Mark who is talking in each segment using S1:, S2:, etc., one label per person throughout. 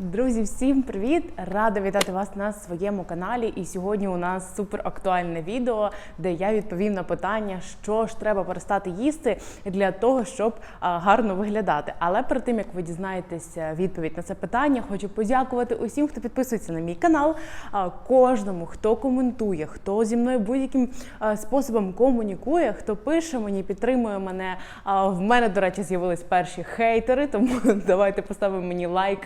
S1: Друзі, всім привіт! Рада вітати вас на своєму каналі. І сьогодні у нас супер актуальне відео, де я відповім на питання, що ж треба перестати їсти для того, щоб гарно виглядати. Але перед тим як ви дізнаєтеся відповідь на це питання, хочу подякувати усім, хто підписується на мій канал, кожному, хто коментує, хто зі мною будь-яким способом комунікує, хто пише мені, підтримує мене. В мене, до речі, з'явились перші хейтери, тому давайте поставимо мені лайк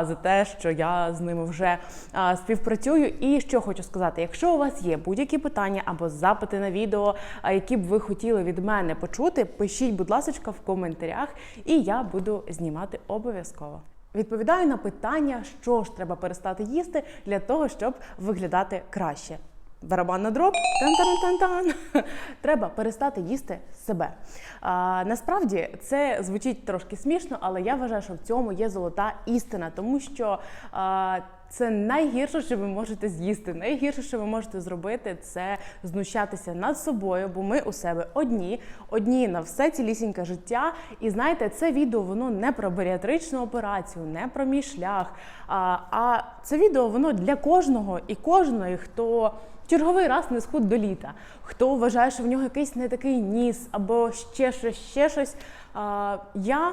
S1: а, за те, що я з ними вже а, співпрацюю. І що хочу сказати: якщо у вас є будь-які питання або запити на відео, які б ви хотіли від мене почути, пишіть, будь ласка, в коментарях, і я буду знімати обов'язково. Відповідаю на питання, що ж треба перестати їсти для того, щоб виглядати краще. Барабан на дроб, тан-тан-тан-тан. Треба перестати їсти себе. А, насправді це звучить трошки смішно, але я вважаю, що в цьому є золота істина, тому що а, це найгірше, що ви можете з'їсти. Найгірше, що ви можете зробити, це знущатися над собою, бо ми у себе одні, одні на все цілісіньке життя. І знаєте, це відео воно не про баріатричну операцію, не про мій шлях. А, а це відео воно для кожного і кожної, хто черговий раз не схуд до літа. Хто вважає, що в нього якийсь не такий ніс або ще щось, ще щось. А, я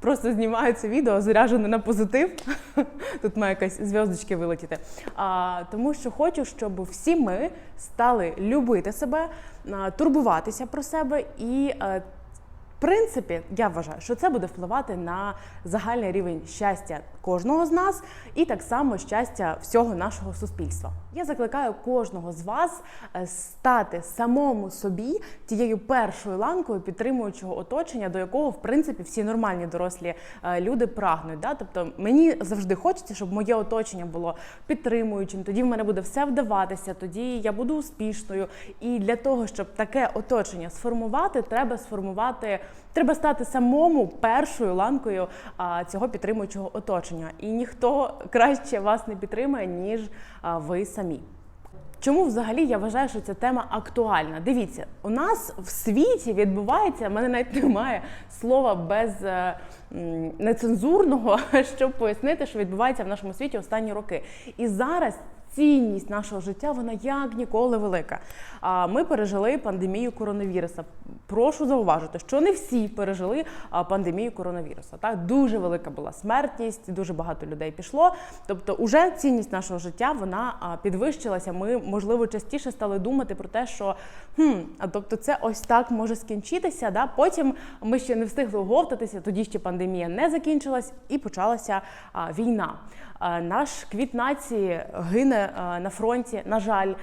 S1: просто знімаю це відео заряджене на позитив. Тут має якась зв'язочки вилетіти. А, тому що хочу, щоб всі ми стали любити себе, турбуватися про себе і. Принципі, я вважаю, що це буде впливати на загальний рівень щастя кожного з нас і так само щастя всього нашого суспільства. Я закликаю кожного з вас е, стати самому собі тією першою ланкою підтримуючого оточення, до якого в принципі всі нормальні дорослі е, люди прагнуть. Да? Тобто мені завжди хочеться, щоб моє оточення було підтримуючим. Тоді в мене буде все вдаватися, тоді я буду успішною. І для того, щоб таке оточення сформувати, треба сформувати. Треба стати самому першою ланкою а, цього підтримуючого оточення, і ніхто краще вас не підтримує, ніж а, ви самі. Чому взагалі я вважаю, що ця тема актуальна? Дивіться, у нас в світі відбувається, в мене навіть немає слова без е, нецензурного, щоб пояснити, що відбувається в нашому світі останні роки. І зараз цінність нашого життя вона як ніколи велика. А ми пережили пандемію коронавіруса. Прошу зауважити, що не всі пережили пандемію коронавіруса. Так дуже велика була смертність, дуже багато людей пішло. Тобто, уже цінність нашого життя вона підвищилася. Ми, можливо, частіше стали думати про те, що хм, а тобто, це ось так може скінчитися. Да? Потім ми ще не встигли оговтатися, тоді ще пандемія не закінчилась і почалася війна. Наш квіт нації гине а, на фронті. На жаль,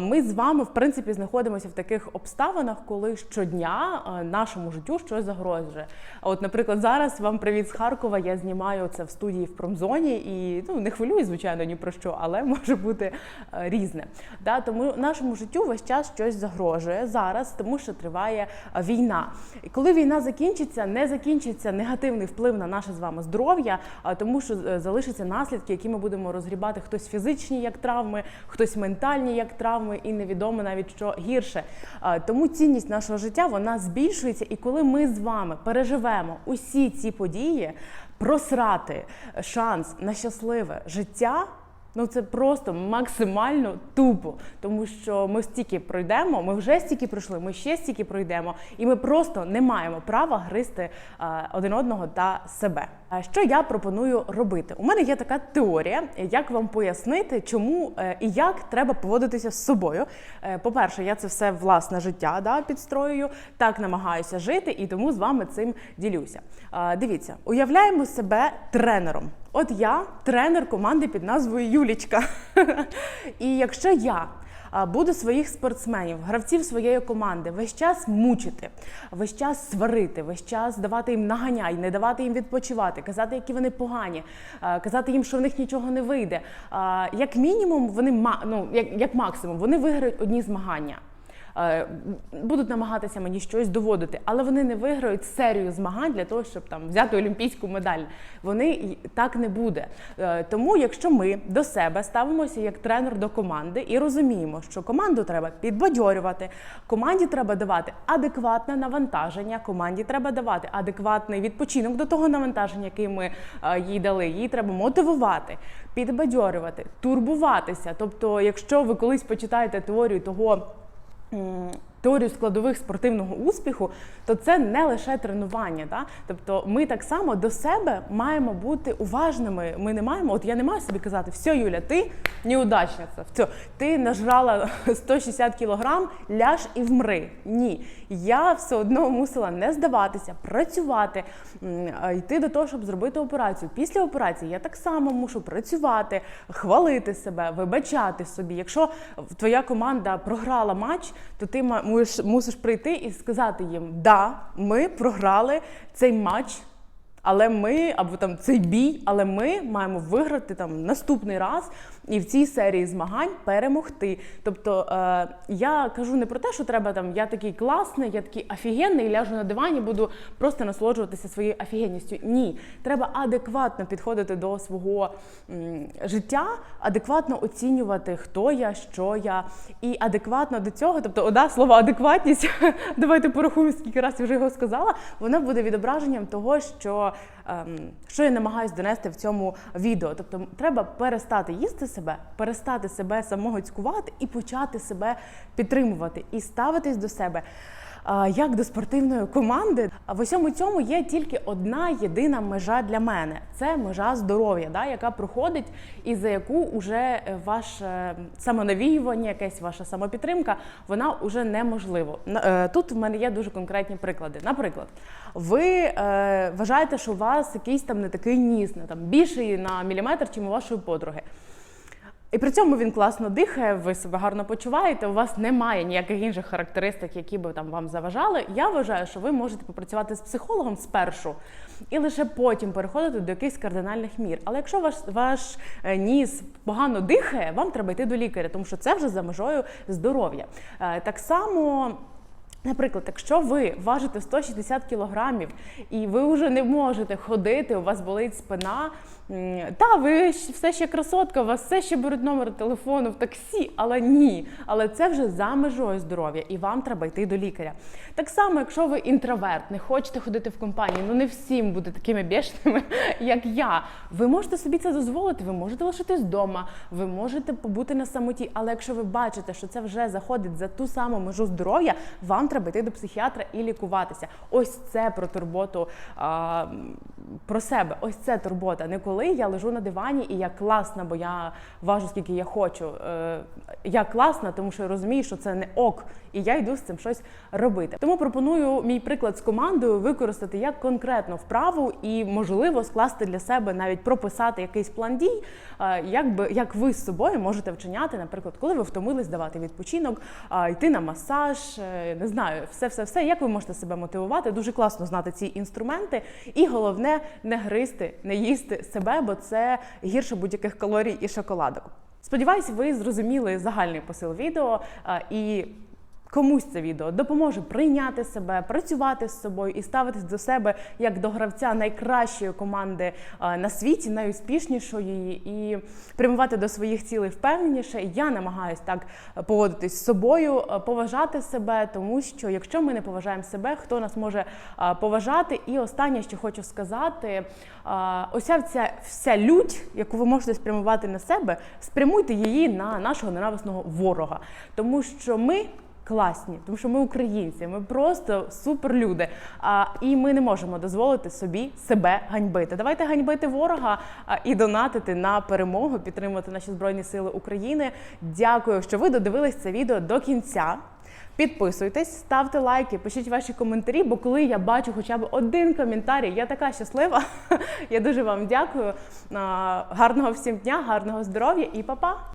S1: ми з вами в принципі знаходимося в таких обставинах, коли щодня нашому життю щось загрожує. От, наприклад, зараз вам привіт з Харкова. Я знімаю це в студії в промзоні і ну не хвилююсь, звичайно, ні про що, але може бути різне. Да, тому нашому життю весь час щось загрожує зараз, тому що триває війна. І коли війна закінчиться, не закінчиться негативний вплив на наше з вами здоров'я, тому що е, залишаться наслідки, які ми будемо розгрібати хтось фізичні як травми, хтось ментальні як травми, і невідомо навіть що гірше. Тому цінність нашого життя вона збільшується, і коли ми з вами переживемо усі ці події, просрати шанс на щасливе життя. Ну це просто максимально тупо, тому що ми стільки пройдемо, ми вже стільки пройшли, ми ще стільки пройдемо, і ми просто не маємо права гризти один одного та себе. Що я пропоную робити? У мене є така теорія, як вам пояснити, чому е, і як треба поводитися з собою. Е, По-перше, я це все власне життя да, підстроюю, так намагаюся жити, і тому з вами цим ділюся. Дивіться, уявляємо себе тренером. От я тренер команди під назвою Юлічка. І якщо я буду своїх спортсменів, гравців своєї команди весь час мучити, весь час сварити, весь час давати їм наганяй, не давати їм відпочивати, казати, які вони погані, казати їм, що в них нічого не вийде. Як мінімум, вони ну, як, як максимум, вони виграють одні змагання. Е, будуть намагатися мені щось доводити, але вони не виграють серію змагань для того, щоб там взяти олімпійську медаль. Вони так не буде. Е, Тому, якщо ми до себе ставимося як тренер до команди і розуміємо, що команду треба підбадьорювати, команді треба давати адекватне навантаження, команді треба давати адекватний відпочинок до того навантаження, яке ми е, їй дали. Їй треба мотивувати, підбадьорювати, турбуватися. Тобто, якщо ви колись почитаєте теорію того. М, Теорію складових спортивного успіху, то це не лише тренування. Да? Тобто ми так само до себе маємо бути уважними. Ми не маємо, от я не маю собі казати, все, Юля, ти неудачниця, все, ти нажрала 160 кілограм, ляж і вмри. Ні. Я все одно мусила не здаватися, працювати, йти до того, щоб зробити операцію. Після операції я так само мушу працювати, хвалити себе, вибачати собі. Якщо твоя команда програла матч, то ти ма- мусиш, мусиш прийти і сказати їм: да, ми програли цей матч. Але ми, або там цей бій, але ми маємо виграти там наступний раз і в цій серії змагань перемогти. Тобто е, я кажу не про те, що треба там я такий класний, я такий офігенний, ляжу на дивані, буду просто насолоджуватися своєю офігенністю. Ні, треба адекватно підходити до свого м, життя, адекватно оцінювати, хто я, що я, і адекватно до цього, тобто, ода слово адекватність, давайте порахуємо, скільки разів я вже його сказала. Воно буде відображенням того, що, ем, що я намагаюся донести в цьому відео. Тобто, треба перестати їсти себе, перестати себе самого цькувати і почати себе підтримувати і ставитись до себе. Як до спортивної команди, в усьому цьому є тільки одна єдина межа для мене це межа здоров'я, да, яка проходить і за яку уже ваше самонавіювання, якась ваша самопідтримка, вона вже неможливо. На- е, Тут в мене є дуже конкретні приклади. Наприклад, ви е, вважаєте, що у вас якийсь там не такий ніс, не там більший на міліметр, чим у вашої подруги. І при цьому він класно дихає, ви себе гарно почуваєте. У вас немає ніяких інших характеристик, які би там вам заважали. Я вважаю, що ви можете попрацювати з психологом спершу і лише потім переходити до якихось кардинальних мір. Але якщо ваш ваш е, ніс погано дихає, вам треба йти до лікаря, тому що це вже за межою здоров'я. Е, Так само. Наприклад, якщо ви важите 160 кілограмів і ви вже не можете ходити, у вас болить спина, та ви все ще красотка, у вас все ще беруть номер телефону в таксі, але ні. Але це вже за межою здоров'я, і вам треба йти до лікаря. Так само, якщо ви інтроверт, не хочете ходити в компанії, ну не всім буде такими бешеними, як я. Ви можете собі це дозволити, ви можете лишитись вдома, ви можете побути на самоті. Але якщо ви бачите, що це вже заходить за ту саму межу здоров'я, вам треба йти до психіатра і лікуватися. Ось це про турботу про себе. Ось це турбота. Не коли я лежу на дивані і я класна, бо я важу скільки я хочу. Е, я класна, тому що я розумію, що це не ок, і я йду з цим щось робити. Тому пропоную мій приклад з командою використати як конкретну вправу і, можливо, скласти для себе навіть прописати якийсь план дій, е, як би як ви з собою можете вчиняти, наприклад, коли ви втомились давати відпочинок, а, йти на масаж, е, не знаю, все, все, все. Як ви можете себе мотивувати? Дуже класно знати ці інструменти. І головне не гризти, не їсти себе, бо це гірше будь-яких калорій і шоколадок. Сподіваюсь, ви зрозуміли загальний посил відео і. Комусь це відео допоможе прийняти себе, працювати з собою і ставитись до себе як до гравця найкращої команди на світі, найуспішнішої, і прямувати до своїх цілей впевненіше. Я намагаюся так е, поводитись з собою, е, поважати себе, тому що якщо ми не поважаємо себе, хто нас може поважати? І останнє, що хочу сказати, ося ця вся лють, яку ви можете спрямувати на себе, спрямуйте її на нашого ненависного ворога, тому що ми. Класні, тому що ми українці, ми просто суперлюди. А, і ми не можемо дозволити собі себе ганьбити. Давайте ганьбити ворога і донатити на перемогу, підтримувати наші збройні сили України. Дякую, що ви додивились це відео до кінця. Підписуйтесь, ставте лайки, пишіть ваші коментарі, бо коли я бачу хоча б один коментарій, я така щаслива. Я дуже вам дякую. Гарного всім дня, гарного здоров'я і па-па!